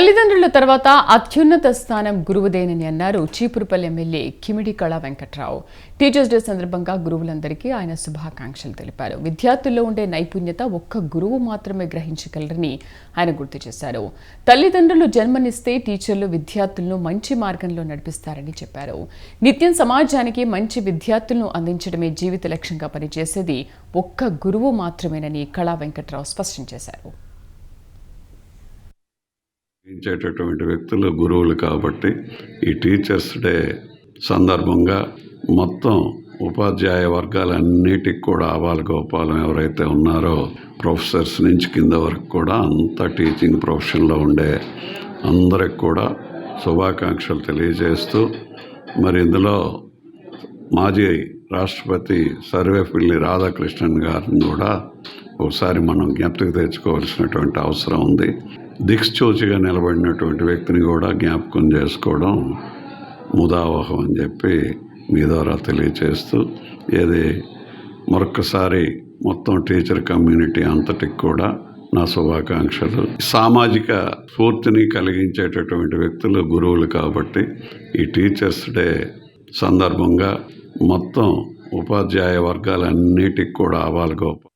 తల్లిదండ్రుల తర్వాత అత్యున్నత స్థానం గురువుదేనని అన్నారు Cheepurupalli MLA Kimidi Kala Venkatrao. Teachers day సందర్భంగా గురువులందరికీ ఆయన శుభాకాంక్షలు తెలిపారు. విద్యార్థుల్లో ఉండే నైపుణ్యత ఒక్క గురువు మాత్రమే గ్రహించగలరని ఆయన గుర్తు చేశారు. తల్లిదండ్రులు జన్మనిస్తే టీచర్లు విద్యార్థులను మంచి మార్గంలో నడిపిస్తారని చెప్పారు. నిత్యం సమాజానికి మంచి విద్యార్థులను అందించడమే జీవిత లక్ష్యంగా పనిచేసేది ఒక్క గురువు మాత్రమేనని కళా వెంకట్రావు స్పష్టం చేశారు. ఇచ్చేటటువంటి వ్యక్తులు గురువులు కాబట్టి ఈ టీచర్స్ డే సందర్భంగా మొత్తం ఉపాధ్యాయ వర్గాలన్నిటికి కూడా ఆవాల గోపాలం ఎవరైతే ఉన్నారో ప్రొఫెసర్స్ నుంచి కింద వరకు కూడా అంత టీచింగ్ ప్రొఫెషన్లో ఉండే అందరికి కూడా శుభాకాంక్షలు తెలియజేస్తూ మరి ఇందులో మాజీ రాష్ట్రపతి సర్వేపల్లి రాధాకృష్ణన్ గారిని కూడా ఒకసారి మనం జ్ఞప్తికి తెచ్చుకోవాల్సినటువంటి అవసరం ఉంది. దిక్సూచిగా నిలబడినటువంటి వ్యక్తిని కూడా జ్ఞాపకం చేసుకోవడం ముదావహం అని చెప్పి మీ ద్వారా తెలియచేస్తూ ఏది మరొకసారి మొత్తం టీచర్ కమ్యూనిటీ అంతటికి కూడా నా శుభాకాంక్షలు. సామాజిక స్ఫూర్తిని కలిగించేటటువంటి వ్యక్తులు గురువులు కాబట్టి ఈ టీచర్స్ డే సందర్భంగా మొత్తం ఉపాధ్యాయ వర్గాలన్నిటికి కూడా ఆవాల